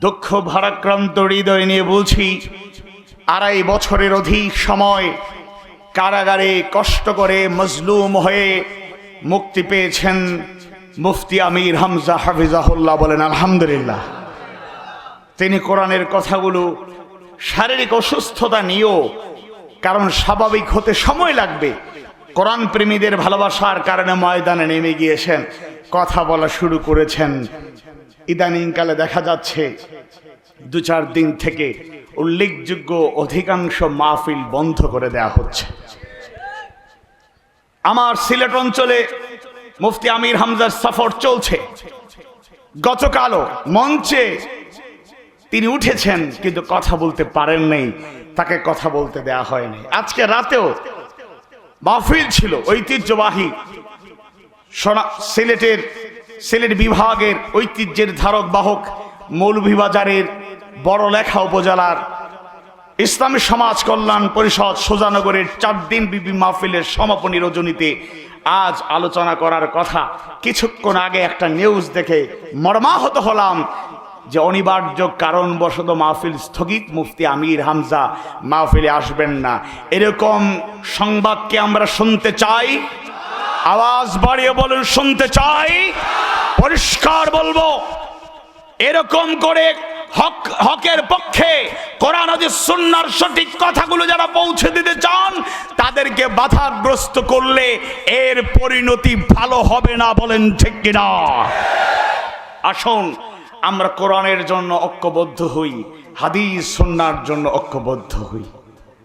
দুঃখ ভারাক্রান্ত হৃদয় নিয়ে বলছি, আড়াই বছরের অধিক সময় কারাগারে কষ্ট করে মজলুম হয়ে মুক্তি পেয়েছেন মুফতি আমির হামজা হাফিজাহুল্লাহ বলেন, আলহামদুলিল্লাহ। তিনি কোরআনের কথাগুলো শারীরিক অসুস্থতা নিয়েও কারণ স্বাভাবিক হতে সময় লাগবে। কোরআন প্রেমীদের ভালোবাসার কারণে ময়দানে নেমে গিয়েছেন। কথা বলা শুরু করেছেন। ইদানিংকালে দেখা যাচ্ছে দু চার দিন থেকে উল্লেখযোগ্য অধিকাংশ মাহফিল বন্ধ করে দেয়া হচ্ছে। আমার সিলেট অঞ্চলে মুফতি আমির হামজার সফর চলছে। গতকালও মঞ্চে তিনি উঠেছেন, কিন্তু কথা বলতে পারেন নাই, তাকে কথা বলতে দেয়া হয়নি। আজকে রাতেও মাহফিল ছিল ঐতিহ্যবাহী সিলেটের সিলেট বিভাগের ঐতিহ্যের ধারক বাহক মৌলভীবাজারের বড় লেখা উপজেলার ইসলামী সমাজ কল্যাণ পরিষদ সোজানগরের চার দিন বিবি মাহফিলের সমাপনী রজনীতে আজ আলোচনা করার কথা। কিছুক্ষণ আগে একটা নিউজ দেখে মর্মাহত হলাম যে অনিবার্য কারণবশত মাহফিল স্থগিত। মুফতি আমির হামজা মাহফিলে আসবেন না। এরকম সংবাদকে আমরা শুনতে চাই। আওয়াজ বাড়িয়ে বলুন, শুনতে চাই। পরিষ্কার বলব, এরকম করে হক, হকের পক্ষে কোরআন, হাদিস সুন্নাহর সঠিক কথাগুলো যারা পৌঁছে দিতে চান, তাদেরকে বাধাগ্রস্ত করলে এর পরিণতি ভালো হবে না বলেন ঠিক কিনা? আসুন, আমরা কোরআনের জন্য ঐক্যবদ্ধ হই, হাদিস, সুন্নার জন্য ঐক্যবদ্ধ হই।